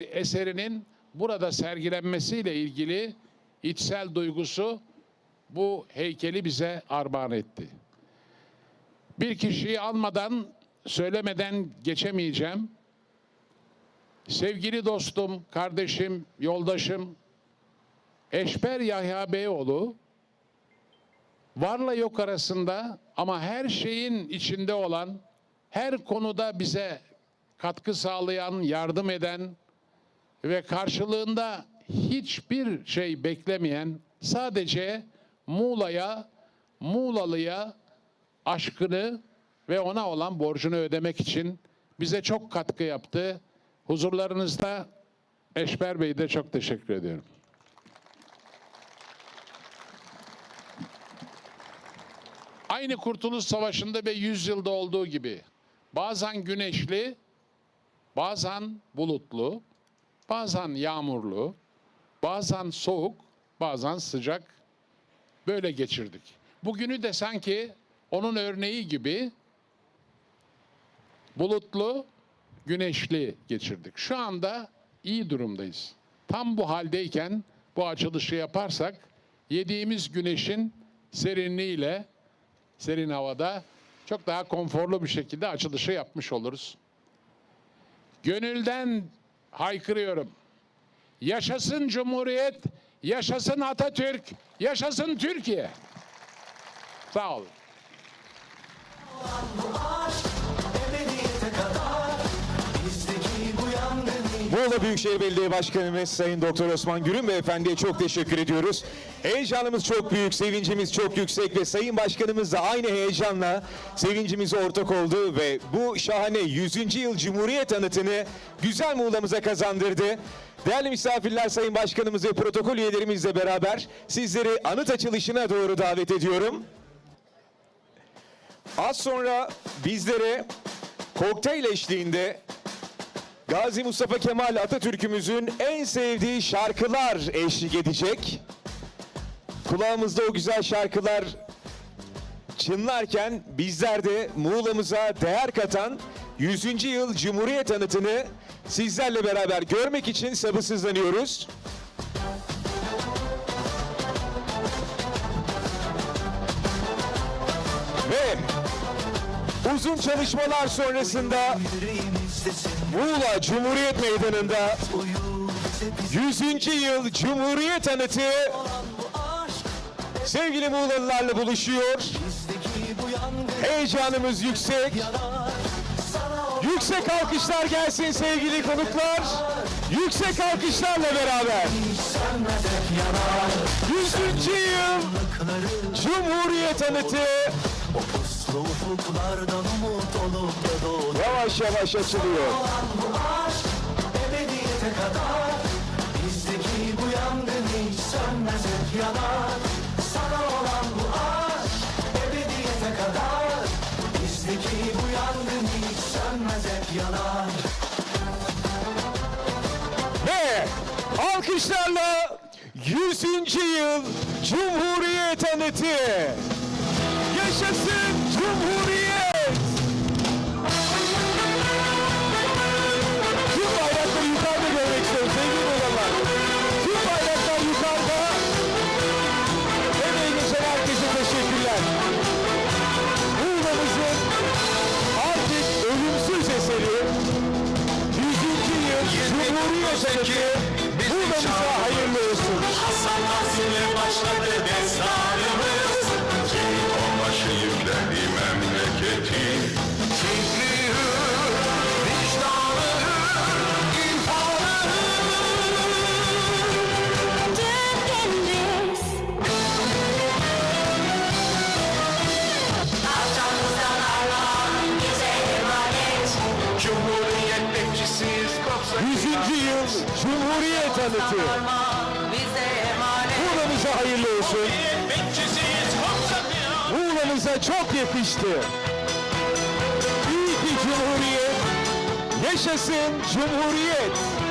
eserinin burada sergilenmesiyle ilgili içsel duygusu bu heykeli bize armağan etti. Bir kişiyi almadan, söylemeden geçemeyeceğim. Sevgili dostum, kardeşim, yoldaşım Eşber Yahya Beyoğlu varla yok arasında ama her şeyin içinde olan, her konuda bize katkı sağlayan, yardım eden ve karşılığında hiçbir şey beklemeyen sadece Muğla'ya, Muğlalı'ya aşkını ve ona olan borcunu ödemek için bize çok katkı yaptı. Huzurlarınızda Eşber Bey'e de çok teşekkür ediyorum. Aynı Kurtuluş Savaşı'nda ve yüzyılda olduğu gibi bazen güneşli, bazen bulutlu, bazen yağmurlu, bazen soğuk, bazen sıcak böyle geçirdik. Bugünü de sanki onun örneği gibi bulutlu, güneşli geçirdik. Şu anda iyi durumdayız. Tam bu haldeyken bu açılışı yaparsak yediğimiz güneşin serinliğiyle serin havada çok daha konforlu bir şekilde açılışı yapmış oluruz. Gönülden haykırıyorum. Yaşasın Cumhuriyet, yaşasın Atatürk, yaşasın Türkiye. Sağ olun. Muğla Büyükşehir Belediye Başkanımız Sayın Doktor Osman Gürün Beyefendi'ye çok teşekkür ediyoruz. Heyecanımız çok büyük, sevincimiz çok yüksek ve Sayın Başkanımız da aynı heyecanla sevincimize ortak oldu ve bu şahane 100. yıl Cumhuriyet anıtını güzel Muğla'mıza kazandırdı. Değerli misafirler Sayın Başkanımız ve protokol üyelerimizle beraber sizleri anıt açılışına doğru davet ediyorum. Az sonra bizlere kokteyl eşliğinde Gazi Mustafa Kemal Atatürk'ümüzün en sevdiği şarkılar eşlik edecek. Kulağımızda o güzel şarkılar çınlarken bizler de Muğla'mıza değer katan 100. yıl Cumhuriyet anıtını sizlerle beraber görmek için sabırsızlanıyoruz. Uzun çalışmalar sonrasında Muğla Cumhuriyet Meydanı'nda uyu bize biz 100. yıl Cumhuriyet Anıtı sevgili Muğlalılarla buluşuyor. Heyecanımız yüksek. Yüksek alkışlar gelsin sevgili konuklar. Yüksek alkışlarla beraber sönmez hep yanar 100. yıl Cumhuriyet Anıtı ufuklardan umut olup da doğdu yavaş yavaş açılıyor. olan bu aşk ebediyete kadar bizdeki bu yangın hiç sönmez hep yanar sana olan bu aşk ebediyete kadar bizdeki bu yangın hiç sönmez hep yanar Ve alkışlarla 100. yıl Cumhuriyet Anıtı. Cumhuriyet Anıtı Muğla'mıza hayırlı olsun. Hasan Nazil'le başladı. Destanımız Cumhuriyet Anıtı Muğla'mıza hayırlı olsun. Muğla'mıza çok yakıştı. İyi ki Cumhuriyet. Yaşasın Cumhuriyet.